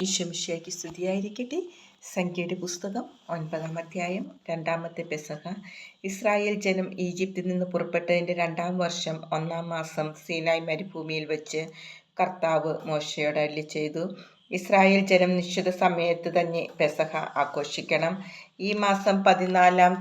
ഈശ്വമിഷയ്ക്ക് സ്തുതിയായിരിക്കട്ടെ. സംഖ്യയുടെ പുസ്തകം ഒൻപതാം അധ്യായം രണ്ടാമത്തെ പെസഹ. ഇസ്രായേൽ ജനം ഈജിപ്തിൽ നിന്ന് പുറപ്പെട്ടതിന്റെ രണ്ടാം വർഷം ഒന്നാം മാസം സീനായ് മരുഭൂമിയിൽ വെച്ച് കർത്താവ് മോശയോട് അല്ലി ചെയ്തു. ഇസ്രായേൽ ജനം നിശ്ചിത സമയത്ത് തന്നെ പെസഹ ആഘോഷിക്കണം. ഈ മാസം പതിനാലാം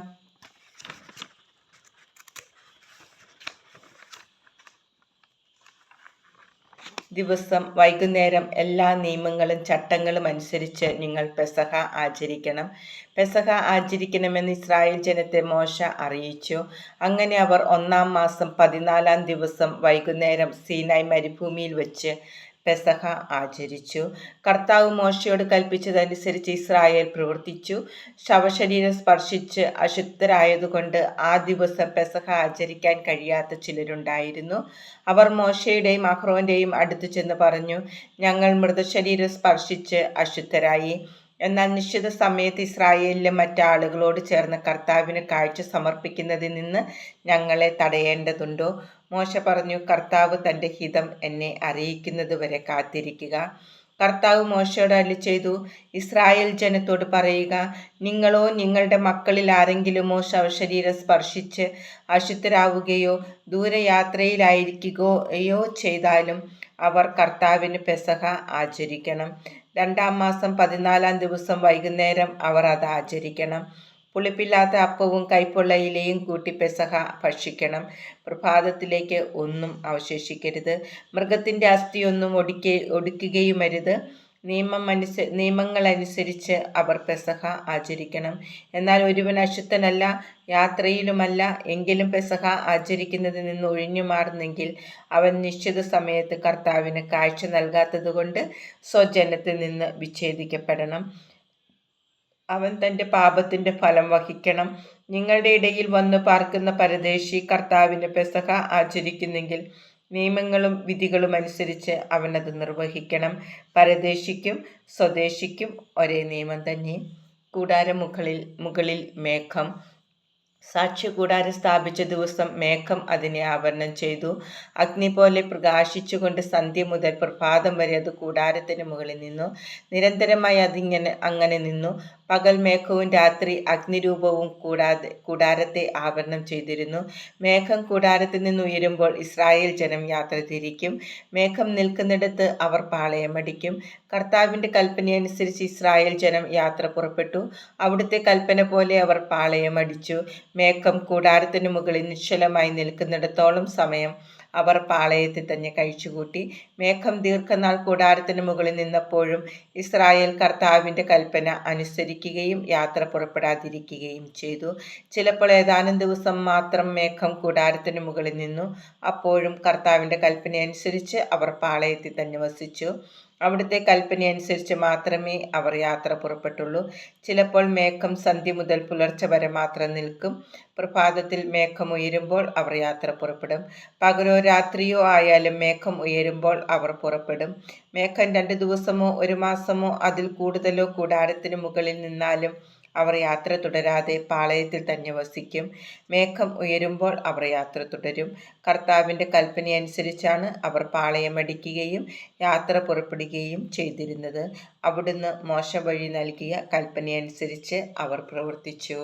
ദിവസം വൈകുന്നേരം എല്ലാ നിയമങ്ങളും ചട്ടങ്ങളും അനുസരിച്ച് നിങ്ങൾ പെസഹ ആചരിക്കണം. പെസഹ ആചരിക്കണമെന്ന് ഇസ്രായേൽ ജനത്തെ മോശ അറിയിച്ചു. അങ്ങനെ അവർ ഒന്നാം മാസം പതിനാലാം ദിവസം വൈകുന്നേരം സീനായ് മരുഭൂമിയിൽ വെച്ച് പെസഹ ആചരിച്ചു. കർത്താവ് മോശയോട് കൽപ്പിച്ചതനുസരിച്ച് ഇസ്രായേൽ പ്രവർത്തിച്ചു. ശവശരീരം സ്പർശിച്ച് അശുദ്ധരായതുകൊണ്ട് ആ ദിവസം പെസഹ ആചരിക്കാൻ കഴിയാത്ത ചിലരുണ്ടായിരുന്നു. അവർ മോശയുടെയും അഹ്റോന്റെയും അടുത്തു ചെന്ന് പറഞ്ഞു ഞങ്ങൾ മൃതശരീരം സ്പർശിച്ച് അശുദ്ധരായി. എന്നാൽ നിശ്ചിത സമയത്ത് ഇസ്രായേലിലെ മറ്റാളുകളോട് ചേർന്ന് കർത്താവിന് കാഴ്ച സമർപ്പിക്കുന്നതിൽ നിന്ന് ഞങ്ങളെ തടയേണ്ടതുണ്ടോ? മോശ പറഞ്ഞു കർത്താവ് തന്റെ ഹിതം എന്നെ അറിയിക്കുന്നത് വരെ കാത്തിരിക്കുക. കർത്താവ് മോശയോട് അല്ലി ചെയ്തു ഇസ്രായേൽ ജനത്തോട് പറയുക നിങ്ങളോ നിങ്ങളുടെ മക്കളിൽ ആരെങ്കിലുമോ ശവശരീരം സ്പർശിച്ച് അശുദ്ധരാവുകയോ ദൂരയാത്രയിലായിരിക്കുകയോ ചെയ്താലും അവർ കർത്താവിന് പെസഹ ആചരിക്കണം. രണ്ടാം മാസം പതിനാലാം ദിവസം വൈകുന്നേരം അവർ അത് ആചരിക്കണം. പുളിപ്പില്ലാത്ത അപ്പവും കൈപ്പുള്ള ഇലയും കൂട്ടി പെസഹ ഭക്ഷിക്കണം. പ്രഭാതത്തിലേക്ക് ഒന്നും അവശേഷിക്കരുത്. മൃഗത്തിന്റെ അസ്ഥിയൊന്നും ഒടിക്ക ഒടിക്കുകയുമരുത്. നിയമം അനുസ നിയമങ്ങളനുസരിച്ച് അവർ പെസഹ ആചരിക്കണം. എന്നാൽ ഒരുവൻ അശുദ്ധനല്ല യാത്രയിലുമല്ല എങ്കിലും പെസഹ ആചരിക്കുന്നതിൽ നിന്ന് ഒഴിഞ്ഞു മാറുന്നെങ്കിൽ അവൻ നിശ്ചിത സമയത്ത് കർത്താവിന് കാഴ്ച നൽകാത്തതുകൊണ്ട് സ്വജനത്തിൽ നിന്ന് വിച്ഛേദിക്കപ്പെടണം. അവൻ തന്റെ പാപത്തിന്റെ ഫലം വഹിക്കണം. നിങ്ങളുടെ ഇടയിൽ വന്ന് പാർക്കുന്ന പരദേശി കർത്താവിന് പെസഹ ആചരിക്കുന്നെങ്കിൽ നിയമങ്ങളും വിധികളും അനുസരിച്ച് അവനത് നിർവഹിക്കണം. പരദേശിക്കും സ്വദേശിക്കും ഒരേ നിയമം തന്നെ. കൂടാരമുകളിൽ മുകളിൽ മുകളിൽ മേഘം. സാക്ഷ്യകൂടാരം സ്ഥാപിച്ച ദിവസം മേഘം അതിനെ ആവരണം ചെയ്തു. അഗ്നി പോലെ പ്രകാശിച്ചുകൊണ്ട് സന്ധ്യ മുതൽ പ്രഭാതം വരെ അത് കൂടാരത്തിന് മുകളിൽ നിന്നു. നിരന്തരമായി അതിങ്ങനെ അങ്ങനെ നിന്നു. പകൽ മേഘവും രാത്രി അഗ്നിരൂപവും കൂടാതെ കൂടാരത്തെ ആവരണം ചെയ്തിരുന്നു. മേഘം കൂടാരത്തിൽ നിന്ന് ഉയരുമ്പോൾ ഇസ്രായേൽ ജനം യാത്ര തിരിക്കും. മേഘം നിൽക്കുന്നിടത്ത് അവർ പാളയമടിക്കും. കർത്താവിന്റെ കൽപ്പനയനുസരിച്ച് ഇസ്രായേൽ ജനം യാത്ര പുറപ്പെട്ടു. അവിടുത്തെ കൽപ്പന പോലെ അവർ പാളയമടിച്ചു. മേഘം കൂടാരത്തിന് മുകളിൽ നിശ്ചലമായി നിൽക്കുന്നിടത്തോളം സമയം അവർ പാളയത്തിൽ തന്നെ കഴിച്ചുകൂട്ടി. മേഘം ദീർഘനാൾ കൂടാരത്തിന് മുകളിൽ നിന്നപ്പോഴും ഇസ്രായേൽ കർത്താവിന്റെ കൽപ്പന അനുസരിക്കുകയും യാത്ര പുറപ്പെടാതിരിക്കുകയും ചെയ്തു. ചിലപ്പോൾ ഏതാനും ദിവസം മാത്രം മേഘം കൂടാരത്തിന് മുകളിൽ നിന്നു. അപ്പോഴും കർത്താവിന്റെ കൽപ്പന അനുസരിച്ച് അവർ പാളയത്തിൽ തന്നെ വസിച്ചു. അവിടുത്തെ കൽപ്പനയനുസരിച്ച് മാത്രമേ അവർ യാത്ര പുറപ്പെട്ടുള്ളൂ. ചിലപ്പോൾ മേഘം സന്ധ്യ മുതൽ പുലർച്ചെ വരെ മാത്രം നിൽക്കും. പ്രഭാതത്തിൽ മേഘം ഉയരുമ്പോൾ അവർ യാത്ര പുറപ്പെടും. പകലോ രാത്രിയോ ആയാലും മേഘം ഉയരുമ്പോൾ അവർ പുറപ്പെടും. മേഘം രണ്ട് ദിവസമോ ഒരു മാസമോ അതിൽ കൂടുതലോ കൂടാരത്തിന് മുകളിൽ നിന്നാലും അവർ യാത്ര തുടരാതെ പാളയത്തിൽ തന്നെ വസിക്കും. മേഘം ഉയരുമ്പോൾ അവർ യാത്ര തുടരും. കർത്താവിന്റെ കൽപ്പനയനുസരിച്ചാണ് അവർ പാളയമടിക്കുകയും യാത്ര പുറപ്പെടുകയും ചെയ്തിരുന്നത്. അവിടുന്ന് മോശ വഴി നൽകിയ കൽപ്പനയനുസരിച്ച് അവർ പ്രവർത്തിച്ചു.